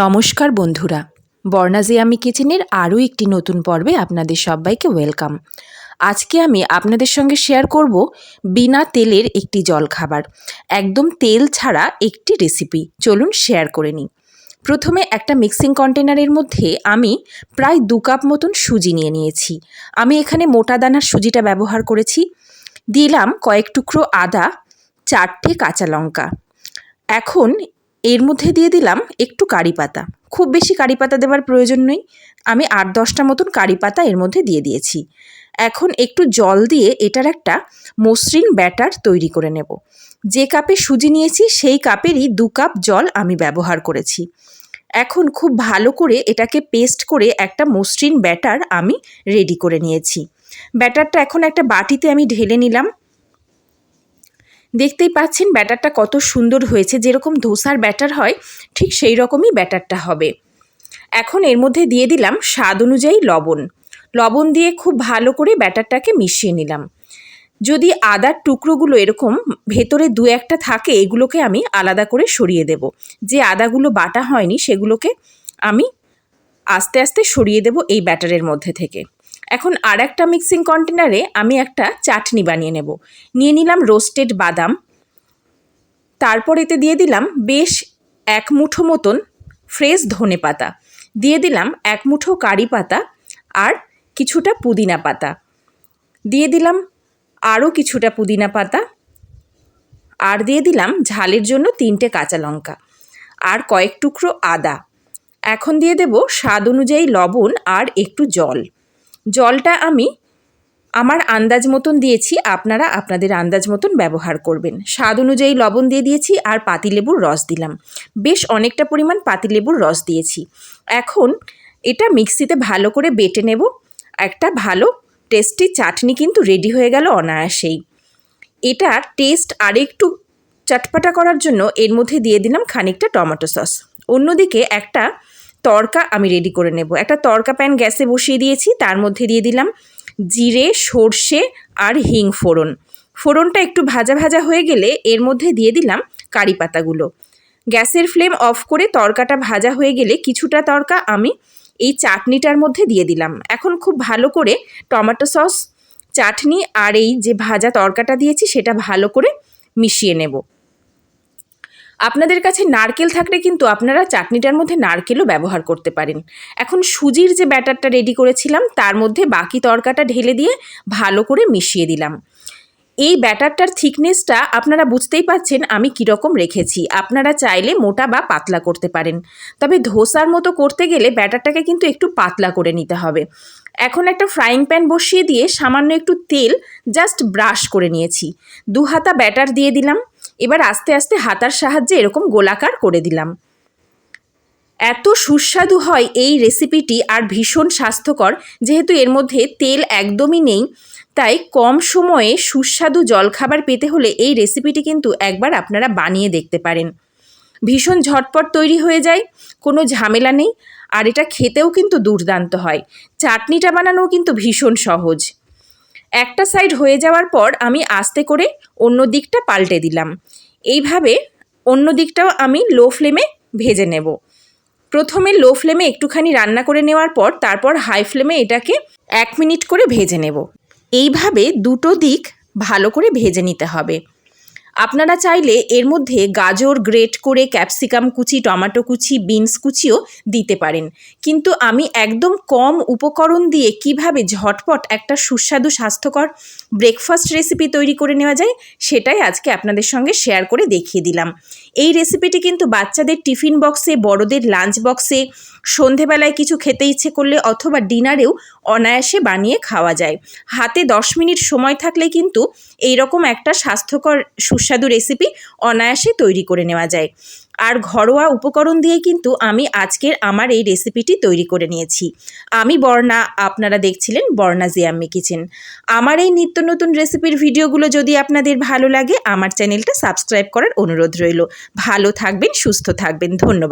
নমস্কার বন্ধুরা। বর্ণাজিয়ামি কিচেনের আরও একটি নতুন পর্বে আপনাদের সবাইকে ওয়েলকাম। আজকে আমি আপনাদের সঙ্গে শেয়ার করব বিনা তেলের একটি জলখাবার। একদম তেল ছাড়া একটি রেসিপি চলুন শেয়ার করে নিই। প্রথমে একটা মিক্সিং কন্টেনারের মধ্যে আমি প্রায় দু কাপ মতন সুজি নিয়ে নিয়েছি। আমি এখানে মোটা দানার সুজিটা ব্যবহার করেছি। দিলাম কয়েক টুকরো আদা, চারটে কাঁচা লঙ্কা। এখন এর মধ্যে দিয়ে দিলাম একটু কারি পাতা। খুব বেশি কারি পাতা দেওয়ার প্রয়োজন নেই। আমি আট দশটা মতন কারি পাতা এর মধ্যে দিয়ে দিয়েছি। এখন একটু জল দিয়ে এটার একটা মসৃণ ব্যাটার তৈরি করে নেব। যে কাপে সুজি নিয়েছি, সেই কাপেরই দু কাপ জল আমি ব্যবহার করেছি। এখন খুব ভালো করে এটাকে পেস্ট করে একটা মসৃণ ব্যাটার আমি রেডি করে নিয়েছি। ব্যাটারটা এখন একটা বাটিতে আমি ঢেলে নিলাম। দেখতেই পাচ্ছেন ব্যাটারটা কত সুন্দর হয়েছে। যেরকম ধোসার ব্যাটার হয়, ঠিক সেই রকমই ব্যাটারটা হবে। এখন এর মধ্যে দিয়ে দিলাম স্বাদ অনুযায়ী লবণ। লবণ দিয়ে খুব ভালো করে ব্যাটারটাকে মিশিয়ে নিলাম। যদি আদার টুকরোগুলো এরকম ভেতরে দু একটা থাকে, এগুলোকে আমি আলাদা করে সরিয়ে দেব। যে আদাগুলো বাটা হয়নি, সেগুলোকে আমি আস্তে আস্তে সরিয়ে দেব এই ব্যাটারের মধ্যে থেকে। এখন আর একটা মিক্সিং কন্টেনারে আমি একটা চাটনি বানিয়ে নেব। নিয়ে নিলাম রোস্টেড বাদাম। তারপর এতে দিয়ে দিলাম বেশ এক মুঠো মতন ফ্রেশ ধনে পাতা। দিয়ে দিলাম এক মুঠো কারি পাতা আর কিছুটা পুদিনা পাতা। দিয়ে দিলাম আরও কিছুটা পুদিনা পাতা। আর দিয়ে দিলাম ঝালের জন্য তিনটে কাঁচা লঙ্কা। আর কয়েক টুকরো আদা। এখন দিয়ে দেব স্বাদ অনুযায়ী লবণ আর একটু জল। জলটা আমি আমার আন্দাজ মতন দিয়েছি, আপনারা আপনাদের আন্দাজ মতন ব্যবহার করবেন। স্বাদ অনুযায়ী লবণ দিয়ে দিয়েছি আর পাতিলেবুর রস দিলাম। বেশ অনেকটা পরিমাণ পাতিলেবুর রস দিয়েছি। এখন এটা মিক্সিতে ভালো করে বেটে নেব। একটা ভালো টেস্টি চাটনি কিন্তু রেডি হয়ে গেল অনায়াসেই। এটা টেস্ট আরেকটু চটপাটা করার জন্য এর মধ্যে দিয়ে দিলাম খানিকটা টমেটো সস। অন্যদিকে একটা তড়কা আমি রেডি করে নেব। একটা তরকা প্যান গ্যাসে বসিয়ে দিয়েছি, তার মধ্যে দিয়ে দিলাম জিরে, সর্ষে আর হিং ফোড়ন। ফোড়নটা একটু ভাজা ভাজা হয়ে গেলে এর মধ্যে দিয়ে দিলাম কারি পাতাগুলো। গ্যাসের ফ্লেম অফ করে তরকাটা ভাজা হয়ে গেলে কিছুটা তরকা আমি এই চাটনিটার মধ্যে দিয়ে দিলাম। এখন খুব ভালো করে টমেটো সস, চাটনি আর এই যে ভাজা তরকাটা দিয়েছি, সেটা ভালো করে মিশিয়ে নেব। আপনাদের কাছে নারকেল থাকলে কিন্তু আপনারা চাটনিটার মধ্যে নারকেলও ব্যবহার করতে পারেন। এখন সুজির যে ব্যাটারটা রেডি করেছিলাম, তার মধ্যে বাকি তরকাটা ঢেলে দিয়ে ভালো করে মিশিয়ে দিলাম। এই ব্যাটারটার থিকনেসটা আপনারা বুঝতেই পাচ্ছেন আমি কীরকম রেখেছি। আপনারা চাইলে মোটা বা পাতলা করতে পারেন। তবে ধোসার মতো করতে গেলে ব্যাটারটাকে কিন্তু একটু পাতলা করে নিতে হবে। এখন একটা ফ্রাইং প্যান বসিয়ে দিয়ে সামান্য একটু তেল জাস্ট ব্রাশ করে নিয়েছি। দু হাতা ব্যাটার দিয়ে দিলাম। এবার আস্তে আস্তে হাতার সাহায্যে এরকম গোলাকার করে দিলাম। এত সুস্বাদু হয় এই রেসিপিটি আর ভীষণ স্বাস্থ্যকর, যেহেতু এর মধ্যে তেল একদমই নেই, তাই কম সময়ে সুস্বাদু জলখাবার পেতে হলে এই রেসিপিটি কিন্তু একবার আপনারা বানিয়ে দেখতে পারেন। ভীষণ ঝটপট তৈরি হয়ে যায়, কোনো ঝামেলা নেই, আর এটা খেতেও কিন্তু দুর্দান্ত হয়। চাটনিটা বানানোও কিন্তু ভীষণ সহজ। একটা সাইড হয়ে যাওয়ার পর আমি আস্তে করে অন্য দিকটা পাল্টে দিলাম। এইভাবে অন্য দিকটাও আমি লো ফ্লেমে ভেজে নেব। প্রথমে লো ফ্লেমে একটুখানি রান্না করে নেওয়ার পর তারপর হাই ফ্লেমে এটাকে এক মিনিট করে ভেজে নেব। এইভাবে দুটো দিক ভালো করে ভেজে নিতে হবে। আপনারা চাইলে এর মধ্যে গাজর, গ্রেট করে, ক্যাপসিকাম কুচি, টমেটো কুচি, বিনস কুচিও দিতে পারেন। কিন্তু আমি একদম কম উপকরণ দিয়ে কীভাবে ঝটপট একটা সুস্বাদু, স্বাস্থ্যকর ব্রেকফাস্ট রেসিপি তৈরি করে নেওয়া যায়, সেটাই আজকে আপনাদের সঙ্গে শেয়ার করে দেখিয়ে দিলাম। এই রেসিপিটি কিন্তু বাচ্চাদের টিফিন বক্সে বড়দের লাঞ্চ বক্সে সন্ধেবেলায় কিছু খেতে ইচ্ছে করলে অথবা ডিনারেও অনায়াসে বানিয়ে খাওয়া যায়। হাতে দশ মিনিট সময় থাকলে কিন্তু এইরকম একটা স্বাস্থ্যকর সুস্বাদু রেসিপি অনায়াসে তৈরি করে নেওয়া যায়। আর ঘরোয়া উপকরণ দিয়ে কিন্তু আমি আজকের আমার এই রেসিপিটি তৈরি করে নিয়েছি। আমি বর্ণা, আপনারা দেখছিলেন বর্ণা জিয়াম্মি কিচেন। আমার এই নিত্য নতুন রেসিপির ভিডিওগুলো যদি আপনাদের ভালো লাগে, আমার চ্যানেলটা সাবস্ক্রাইব করার অনুরোধ রইল। ভালো থাকবেন, সুস্থ থাকবেন, ধন্যবাদ।